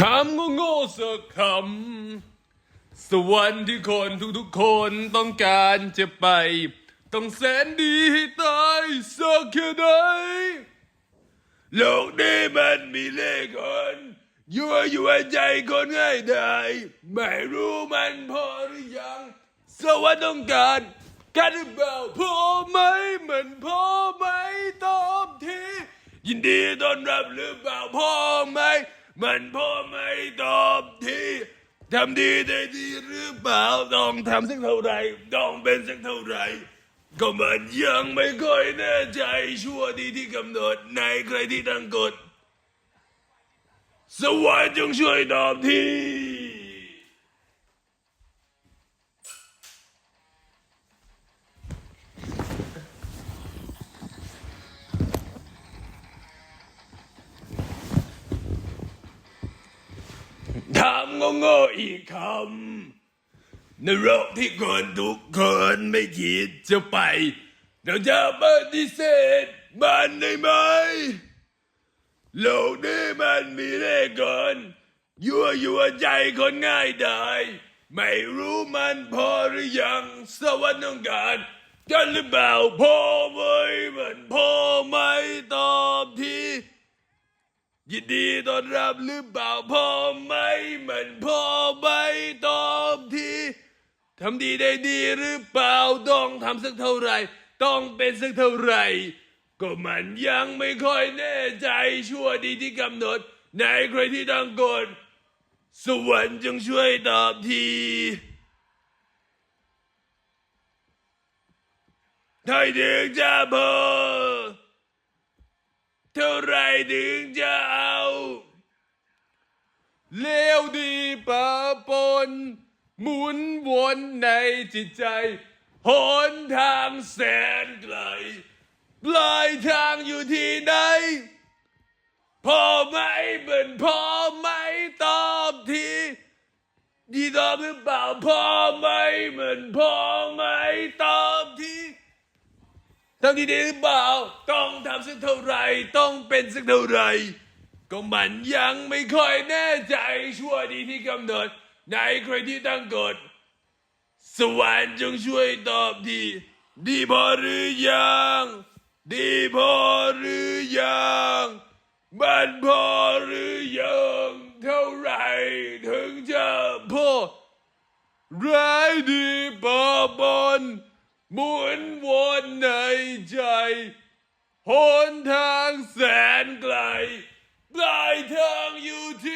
ถามโง่ๆสักคำสวรรค์ที่คนทุกๆคนต้องการจะไป ต้องแสนดีให้ตายสักแค่ไหนโลกนี้มันมีเล่ห์คนยั่วยั่ใจคนง่ายได้ ไม่รู้มันพอหรือยัง สวรรค์ต้องการกันหรือเปล่าพอไหมมันพอไหมตอบทียินดีต้อนรับหรือเปล่าพอไหม มันพอไหมตอบทีทำดีได้ดีหรือเปล่าต้องทำสักเท่าไหรต้องเป็นสักเท่าไหรก็มันยังไม่ค่อยแน่ใจชั่วดีที่กำหนดในใครที่ตั้งกฎสวรรค์จงช่วยตอบที ถามโง่ๆอีกคำในโลกที่คนทุกคนไม่คิดจะไป เราจะปฏิเสธมันได้ไหมโลกนี้มันมีเล่ห์เกินยั่วยั่วใจคนง่ายได้ ไม่รู้มันพอหรือยังสวรรค์ต้องการกันหรือเปล่าพอไหมมันพอไหมต่อ ยินดีต้อนรับหรือเปล่าพ่อไหมมันพ่อไหมตอบทีทำดีได้ดีหรือเปล่าต้องทำสักเท่าไหรต้องเป็นสักเท่าไหรก็มันยังไม่ค่อยแน่ใจชั่วดีที่กำหนดในใครที่ตั้งกฎสวรรค์จงช่วยตอบทีถ้าถึงจะพอ เท่าไรถึงจะเอาเลวดีปะปน หมุนวนในจิตใจหนทางแสนไกลปลายทางอยู่ที่ไหนพอไหมเหมือนพอไหมตอบทีดีตอบหรือเปล่าพอไหมเหมือนพอไหมตอบที ทำดีดีหรือเปล่า ต้องทำสักเท่าไหรต้องเป็นสักเท่าไหรก็มันยังไม่ค่อยแน่ใจชั่วดีที่กำหนดในใครที่ตั้งกฎสวรรค์จงช่วยตอบดี ดีพอหรือยัง ดีพอหรือยังมันพอหรือยังเท่าไหรถึงจะพอร้ายดีปะปนหมุนวนในใจ หนทางแสนไกลปลายทางอยู่ที่